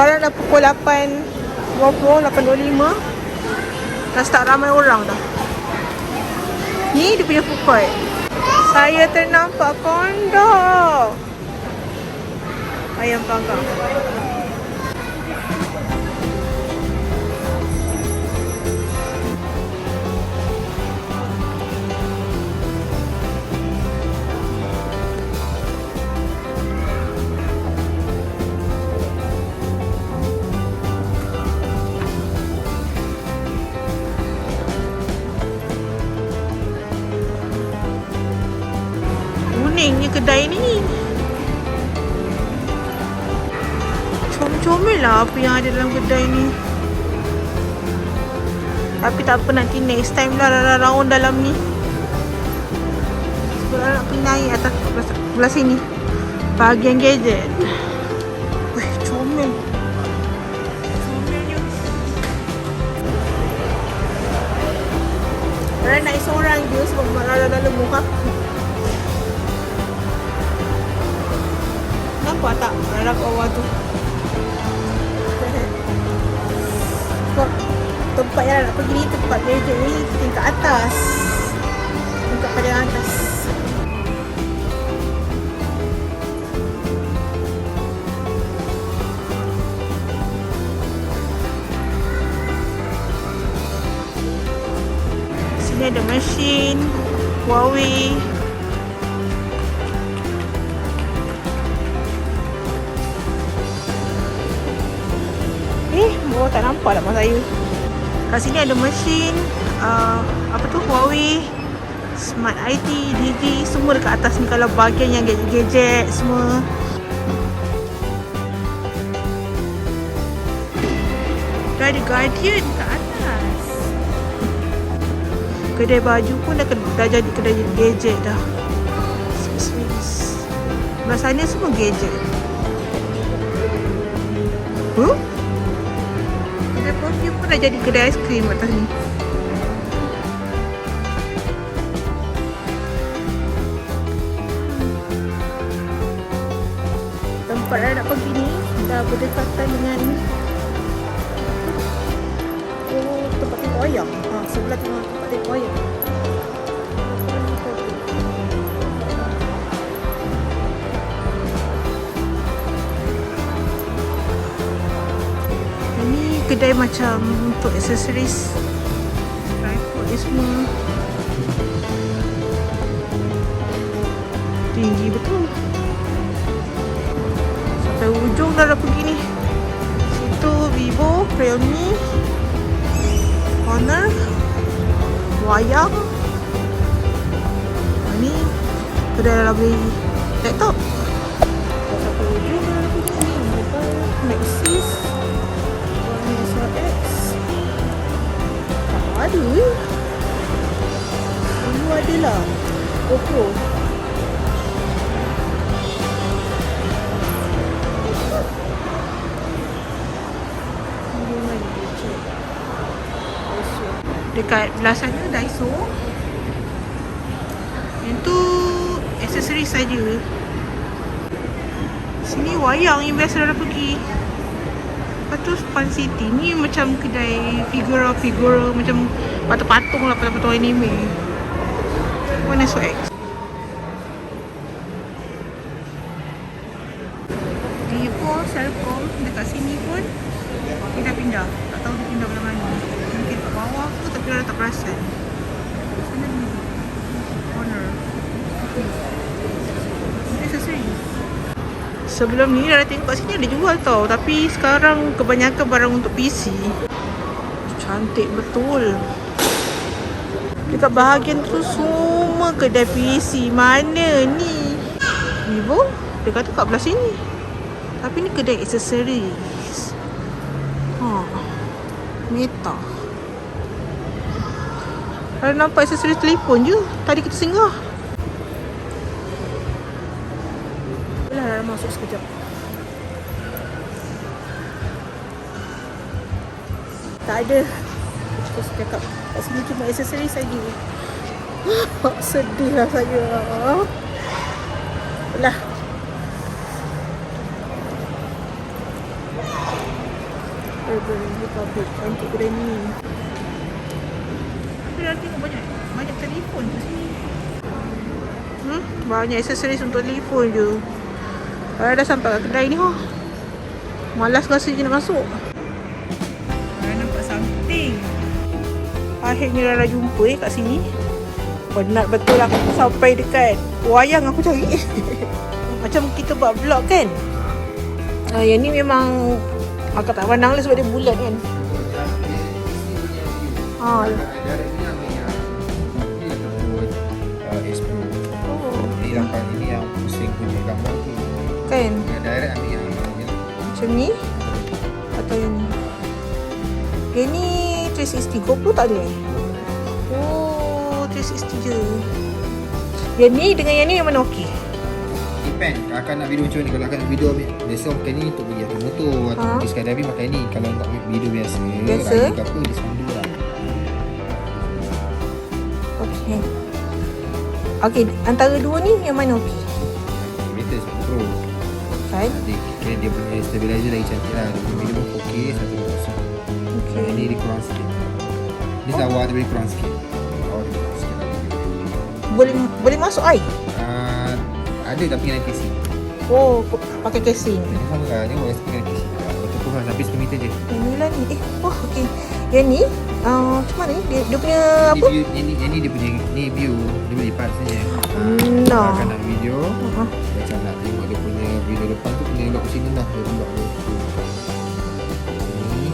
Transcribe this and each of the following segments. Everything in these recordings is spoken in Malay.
Sekarang dah pukul 8.20, 8.25. Dah start ramai orang dah. Ni dia punya food court. Saya ternampak kondok. Ayam panggang. Comel-comel lah apa yang ada dalam kedai ni. Tapi tak apa nanti next time lah Rara round dalam ni. Sebab nak pergi naik atas belah, belah sini. Bahagian gadget. Wih, comel. Rara naik seorang je sebab Rara dah lemah kaki. Nampak tak Rara kat bawah tu? Sebab tempat yang nak pergi ni tempat gadget ni tingkat atas. Tingkat paling atas. Sini ada mesin Huawei Bawah tak nampak dah mak saya. Kat sini ada mesin uh, apa tu Huawei Smart IT, DG semua dekat atas ni kalau bahagian yang gadget-gadget semua. Dah ada Guardian kat atas. Kedai baju pun dah, dah jadi kedai gadget dah. Sana semua gadget. Huh? Dah jadi kedai aiskrim atas ni. Tempat nak pergi ni dah berdekatan dengan Oh, tempat tengok wayang. Ha, sebelah tengah tempat tengok kedai macam untuk aksesoris tripod ni semua. Tinggi betul. Sampai ujung dah dah pergi ni. Situ Vivo, Realme Honor wayang. Ni kedai dah beli laptop. Sampai ujung dah Dekat belah sana Daiso Yang tu Aksesori saja Sini wayang yang biasa dah pergi Lepas tu Fun City ni macam kedai figura-figura macam patung-patung lah patung-patung anime. Mana so X? Vivo, Cellcom dekat sini pun pindah-pindah. Tak tahu dia pindah tapi tak perasan. Sana ni. Ini. Sebelum ni dah tengok kat sini ada jual tau Tapi sekarang kebanyakan barang untuk PC Cantik betul Dekat bahagian tu semua kedai PC Mana ni? Vivo? Dia kata kat belah sini Tapi ni kedai accessories Ha Meta Kalau nampak accessories telefon je Tadi kita singgah Lah, Rara masuk sekejap. Tak ada. Terus cakap, kat sini cuma aksesori saja. Sedih lah saya. Lah. Burberry Republic. Cantik kedai ni. Dah tengok banyak banyak telefon kat sini. Hmm, banyak aksesoris untuk telefon je. Kalau dah sampai kat kedai ni, oh. Malas rasa je nak masuk. Dah nampak something. Akhirnya Rara jumpa eh kat sini. Penat betul aku sampai dekat wayang aku cari. Macam kita buat vlog kan. Uh, yang ni memang akak tak pandang lah sebab dia bulat kan. Ah, oh, Ini ini yang pusing punya gambar tu. kan. Yang direct ambil yang ni. Macam ni Atau yang ni Yang ni 360 GoPro tak ada eh? Oh 360 je Yang ni dengan yang ni yang mana okey? Depend. Akan nak video macam ni. Kalau akan nak video ambil. Biasa pakai ni untuk pergi atas motor. Atau Ha? pergi skydiving pakai ni. Kalau nak video biasa. Biasa? Raya ke apa. Dia sambung Okey antara dua ni yang mana okey? Latest Pro. Kan? Nanti kira dia punya stabilizer lagi cantik lah. Dia punya pun 4K. Satu kosong. Okey Yang ni dia kurang sikit. Ni lawa dia boleh kurang sikit. Lawa dia kurang sikit. Boleh boleh masuk air? Ah, ada tapi kena PC. Oh pakai casing Ini sama lah. Ni OSP kena PC. Waterproof lah. Sampai 10 meter je. Yang ni lah ni Eh oh okey Yang ni uh, Macam mana ni? Dia, dia punya Ni apa? view, ni, ni, yang ni dia punya ni view dia boleh lipat saja. No Akan nak video uh-huh. macam nak tengok dia punya video depan tu kena lock sini lah dia lock dia. Ni.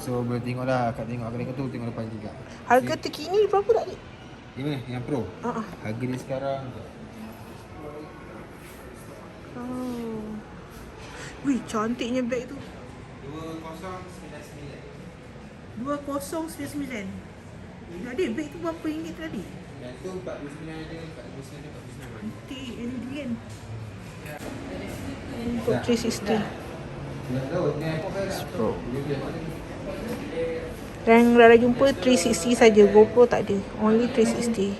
So boleh tengok lah kat tengok tengok tu tengok depan juga. Harga terkini berapa tak ni? Ni mana yang pro? Uh-uh. Harga dia sekarang Oh. Wih, cantiknya beg tu. 2099. 2099. Tadi beg tu berapa ringgit tadi? Yang tu 49 dia, 49 dia 49. Cantik ini dia kan. Untuk 360. Nak tahu ni apa kan? Pro. Dan Rara jumpa 360 saja, GoPro tak ada. Only 360.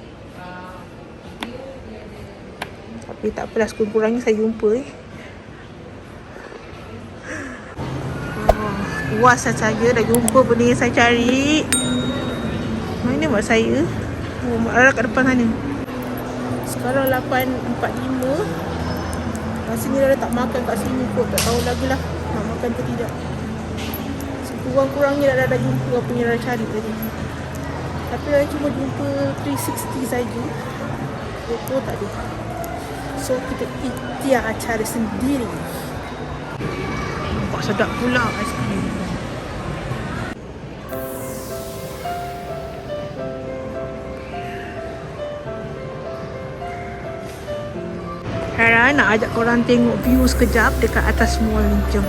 Tapi tak apalah, sekurang-kurangnya saya jumpa eh. Puas saya dah jumpa benda yang saya cari. Mana mak saya? Oh, mak Rara kat depan sana. Sekarang 8.45. Rasanya Rara tak makan kat sini kot. Tak tahu lagi lah nak makan ke tidak. Kurang-kurangnya dah, dah, jumpa apa yang Rara cari tadi. Tapi Rara cuma jumpa 360 saja. GoPro tak ada. So kita ikhtiar cari sendiri. Nampak sedap pula aiskrim. Rara nak ajak korang tengok view sekejap dekat atas mall ni. Jom.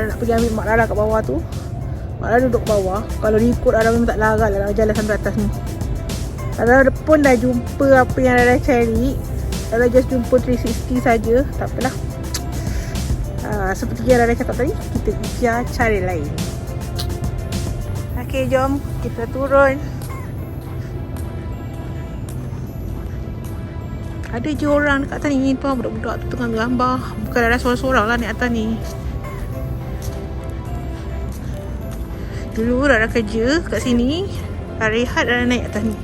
Rara nak pergi ambil Mak Rara kat bawah tu. Mak Rara duduk bawah. Kalau dia ikut Rara memang tak larat lah jalan sampai atas ni. Rara pun dah jumpa apa yang Rara cari. Rara just jumpa 360 saja. Tak apalah. Uh, seperti yang Rara cakap tadi, kita ikhtiar cari lain. Okay, jom kita turun. Ada je orang dekat atas ni tuan budak-budak tu tengah gambar. Bukan ada seorang-seorang lah naik atas ni. Dulu Rara kerja kat sini. Rara rehat Rara naik atas ni.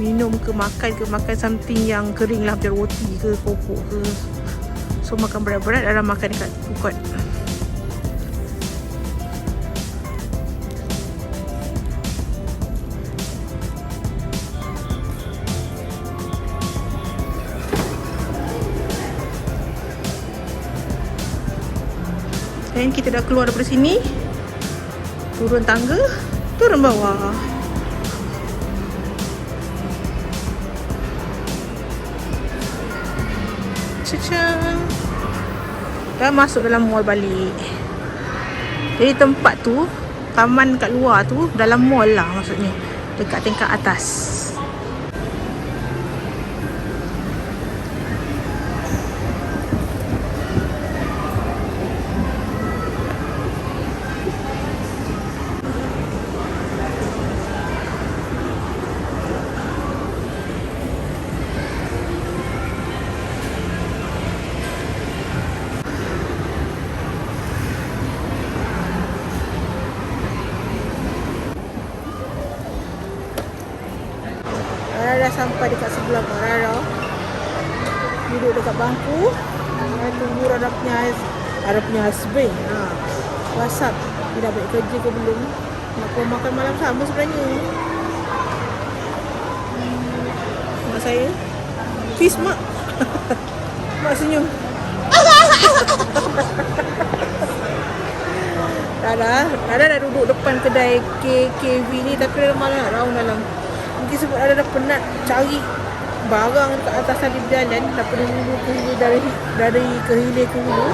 Minum ke makan ke makan something yang kering lah macam roti ke kopok ke. So makan berat-berat Rara makan dekat court. Dan kita dah keluar daripada sini Turun tangga Turun bawah. Caca Dah masuk dalam mall balik. Jadi tempat tu Taman kat luar tu Dalam mall lah maksudnya. Dekat tingkat atas sampai dekat sebelah Mak Rara Duduk dekat bangku. Rara tunggu Rara punya Rara punya husband. Ha. Whatsapp. Dia dah balik kerja ke belum? Nak makan malam sama sebenarnya? Hmm, Mak saya. Fish mak. Mak senyum. Rara. Rara dah duduk depan kedai KKV ni. Tapi Rara malah round dalam Mungkin sebab Rara dah penat cari Barang kat atas tali berjalan Daripada hulu ke hilir Dari, dari ke hilir ke hulu.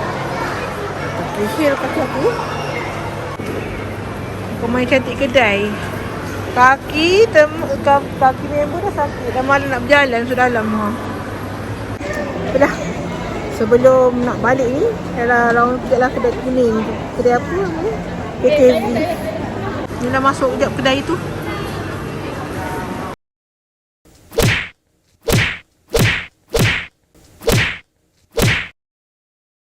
Kehil kaki aku. Kau main cantik kedai. Kaki tem, ka- Kaki member dah sakit Dah malam nak berjalan sudah dalam ha. Dah? Sebelum nak balik ni Dah round sekejap lah kedai kuning. Kedai apa ni? KKV Ni dah masuk sekejap kedai tu